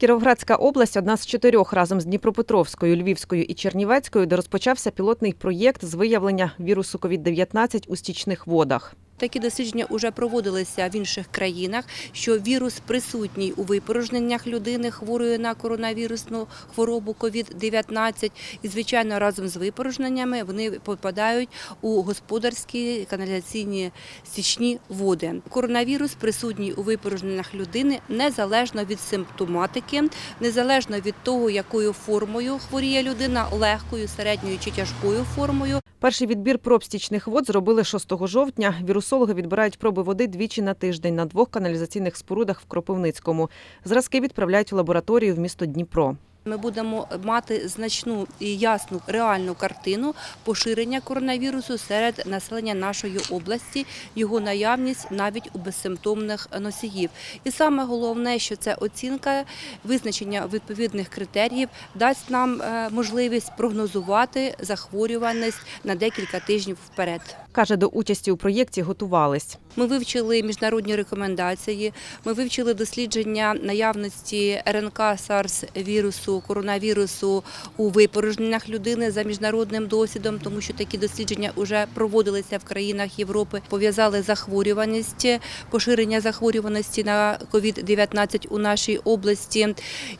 Кіровоградська область одна з чотирьох разом з Дніпропетровською, Львівською і Чернівецькою, де розпочався пілотний проєкт з виявлення вірусу COVID-19 у стічних водах. Такі дослідження вже проводилися в інших країнах, що вірус присутній у випорожненнях людини хворої на коронавірусну хворобу COVID-19. І, звичайно, разом з випорожненнями вони попадають у господарські каналізаційні стічні води. Коронавірус присутній у випорожненнях людини незалежно від симптоматики, незалежно від того, якою формою хворіє людина, легкою, середньою чи тяжкою формою. Перший відбір проб стічних вод зробили 6 жовтня. Вірусологи відбирають проби води двічі на тиждень на двох каналізаційних спорудах в Кропивницькому. Зразки відправляють в лабораторію в місто Дніпро. Ми будемо мати значну і ясну реальну картину поширення коронавірусу серед населення нашої області, його наявність навіть у безсимптомних носіїв. І саме головне, що це оцінка визначення відповідних критеріїв дасть нам е, можливість прогнозувати захворюваність на декілька тижнів вперед. Каже, до участі у проєкті готувались. Ми вивчили міжнародні рекомендації, ми вивчили дослідження наявності РНК SARS вірусу, коронавірусу у випорожненнях людини за міжнародним досвідом, тому що такі дослідження вже проводилися в країнах Європи. Пов'язали захворюваність, поширення захворюваності на COVID-19 у нашій області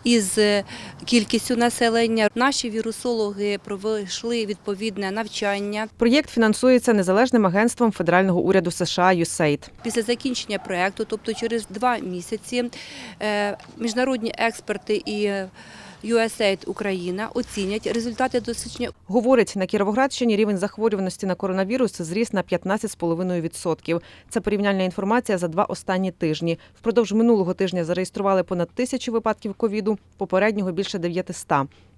із кількістю населення. Наші вірусологи пройшли відповідне навчання. Проєкт фінансується незалежним агентством федерального уряду США USAID. Після закінчення проекту, тобто через два місяці, е, міжнародні експерти і USAID Україна оцінять результати дослідження Говорить, на Кіровоградщині рівень захворюваності на коронавірус зріс на 15,5%. Це порівняльна інформація за два останні тижні. Впродовж минулого тижня зареєстрували понад тисячу випадків ковіду, попереднього більше 900.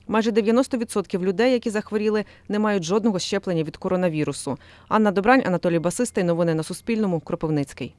Майже 90% людей, які захворіли, не мають жодного щеплення від коронавірусу. Анна Добрань, Анатолій Басистий. Новини на Суспільному. Кропивницький.